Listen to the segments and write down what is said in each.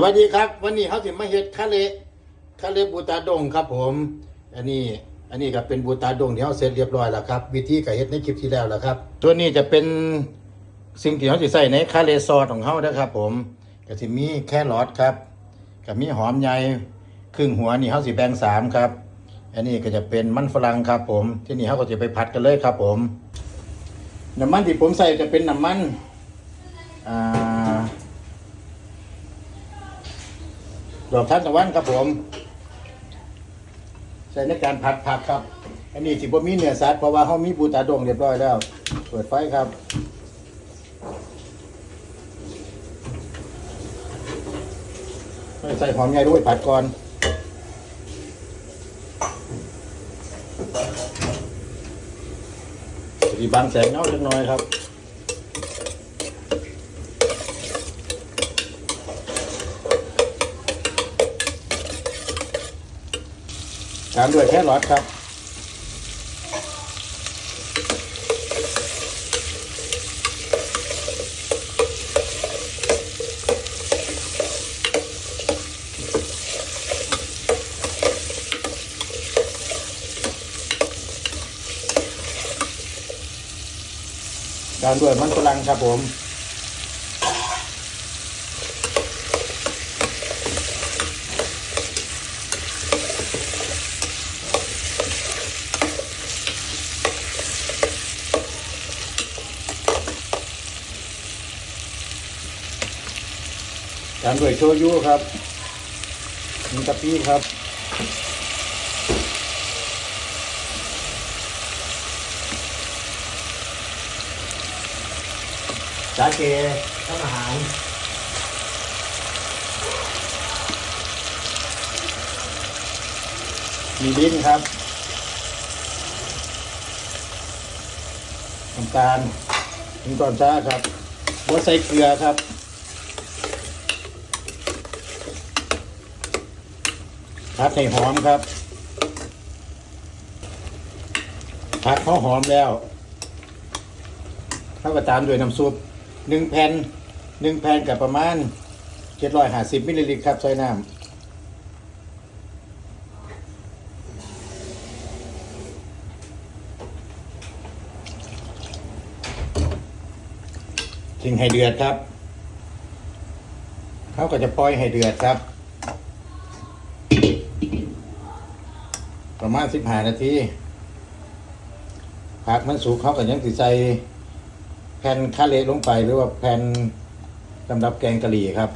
สวัสดีครับ วันนี้เขาสิมาเฮ็ดคาเลคาเลบูตาดงครับผม อันนี้อันนี้ก็เป็นบูตาดงที่เขาเสร็จเรียบร้อยแล้วครับ วิธีก็เฮ็ดในคลิปที่แล้วแล้วครับ ตัวนี้จะเป็นสิ่งที่เขาสิใส่ในคาเลซอสของเขานะครับผมก็สิมีแครอทครับกับมีหอมใหญ่ครึ่งหัวนี่เขาสิแบ่งสามครับ อันนี้ก็จะเป็นมันฝรั่งครับผม ที่นี่เขาก็จะไปผัดกันเลยครับผมน้ำมันที่ผมใส่จะเป็นน้ำมันอ่า ดอกทานตะวันครับผมใช้ในการผัดผักครับ อันนี้สิบ่มีเนื้อสัตว์เพราะว่าเขามีบูตาดงเรียบร้อยแล้ว เปิดไฟครับใส่หอมใหญ่ด้วยผัดก่อนสีบางแสงเงาจังน้อยครับ ตามด้วยแครอทครับ ตามด้วยมันฝรั่งครับผมามด้วยโชยุครับมีกะปิครับสาเกทำอาหารมีลิ้นครับน้ำตาลน้ำตาลช้าครับหัวใส่เกลือครับ ผัดให้หอมครับ ผัดเขาหอมแล้วเขาก็ตามด้วยน้ำซุปหนึ่งแผ่นหนึ่งแผ่นกับประมาณเจ็ดร้อยห้าสิบมิลลิลิตรครับใส่น้ำทิ้งให้เดือดครับ เขาก็จะปล่อยให้เดือดครับ ประมาณสิบห้านาทีผักมันสุกเขาก็ยังสิใส่แผ่นคาเลลงไปหรือว่าแผ่นสำหรับแกงกะหรี่ครับ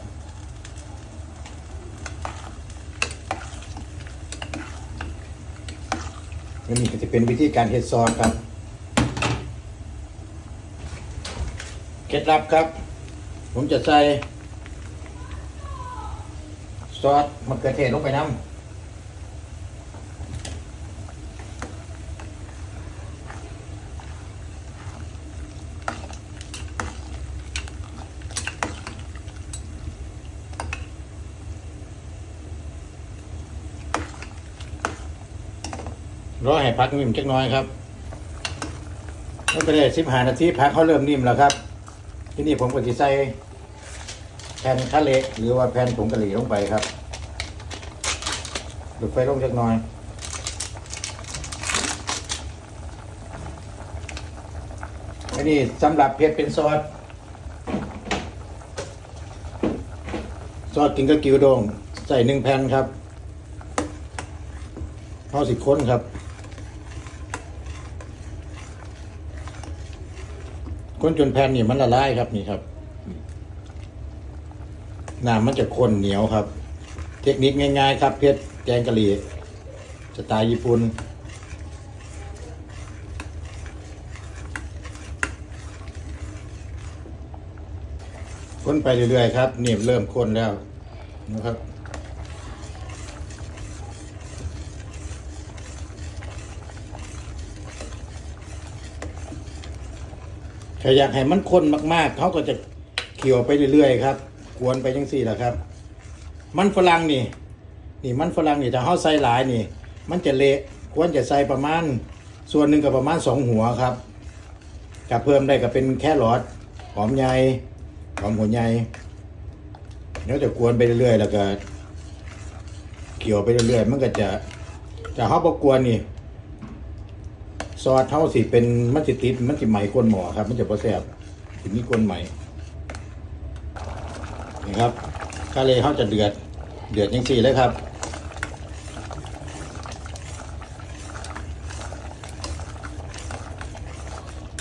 อันนี้ก็จะเป็นวิธีการเฮ็ดซอสครับ เคล็ดลับครับ ผมจะใส่ซอสมะเขือเทศลงไปน้ำ รอให้พักนิ่มจักน้อยครับไม่เป็นไรสิบห้านาทีพักเขาเริ่มนิ่มแล้วครับ ที่นี่ผมก็จะใส่แผ่นคาเละหรือว่าแผ่นผงกะหรี่ลงไปครับดูดไฟลงจักน้อยอันนี้สำหรับเพชรเป็นซอสซอสกินกับกิวดองใส่หนึ่งแผ่นครับพอสิค้นครับ คนจนแผ่นนี่มันละลายครับนี่ครับน้ำมันจะข้นเหนียวครับ เทคนิคง่าย ๆ ครับเพชรแกงกะหรี่สไตล์ญี่ปุ่นคนไปเรื่อยๆครับนี่เริ่มค้นแล้วนะครับ ถ้าอยากให้มันข้นมากๆเขาก็จะเคี่ยวไปเรื่อยๆครับกวนไปจังสี่แหละครับ มันฝรั่งนี่ นี่มันฝรั่งนี่ถ้าเขาใส่หลายนี่ มันจะเละควรจะใส่ประมาณ ส่วนหนึ่งกับประมาณสองหัวครับกับเพิ่มได้ก็เป็นแครอทหอมใหญ่หอมหัวใหญ่เดี๋ยวจะกวนไปเรื่อยๆแล้วก็เกี่ยวไปเรื่อยๆมันก็จะจะเฮาบ่กวนนี่ ซอสเท่าสิเป็นมันสิติดมันสิไหมก้นหมอครับ มันจะบ่แซ่บสิมีก้นไหมนี่ครับกะเลยเฮาจะเดือด เดือดจังซี่เลยครับ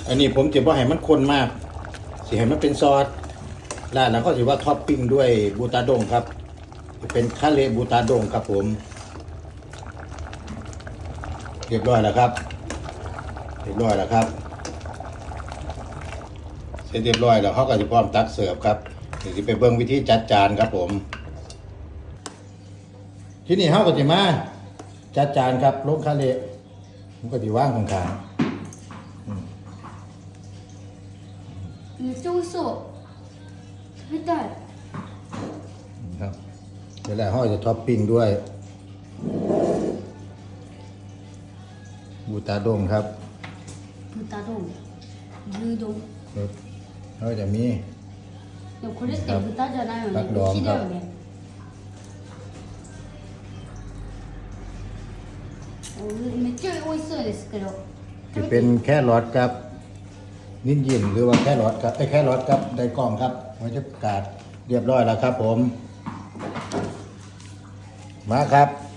อันนี้ผมจะบ่ให้มันข้นมาก สิให้มันเป็นซอสร้านนั้นเขาสิว่าท็อปปิ้งด้วยบูตาโดงครับ เป็นคาเลบูตาโดงครับผม เรียบร้อยแล้วครับ รียบร้อยแล้วครับ เสร็จเรียบร้อยแล้วเขาก็จะพร้อมตักเสิร์ฟครับเดี๋ยวจะไปเบิ่งวิธีจัดจานครับผม ที่นี่เขาก็จะมาจัดจานครับลงคาเลผมก็จะว่างข้างๆจุ้งสุกไม่ได้ครับเดี๋ยวแล้วห้อจะท็อปปิ้งด้วย บูตาดงครับ คือตาโด่งยืดดงครับเขาจะมี 야, 그랬을 때 그따지 않아 요. 딱 넣 어, 딱. 시대하 게. 어, 며칠 오고 있어야 됐을 거 요. จะเป็นแค่รอดครับ นิ่นยิมหรือว่าแค่รอดครับไอ้ยแค่รอดครับได้กล้องครับหัวจะกาดเรียบร้อยแล้วครับผม มาครับ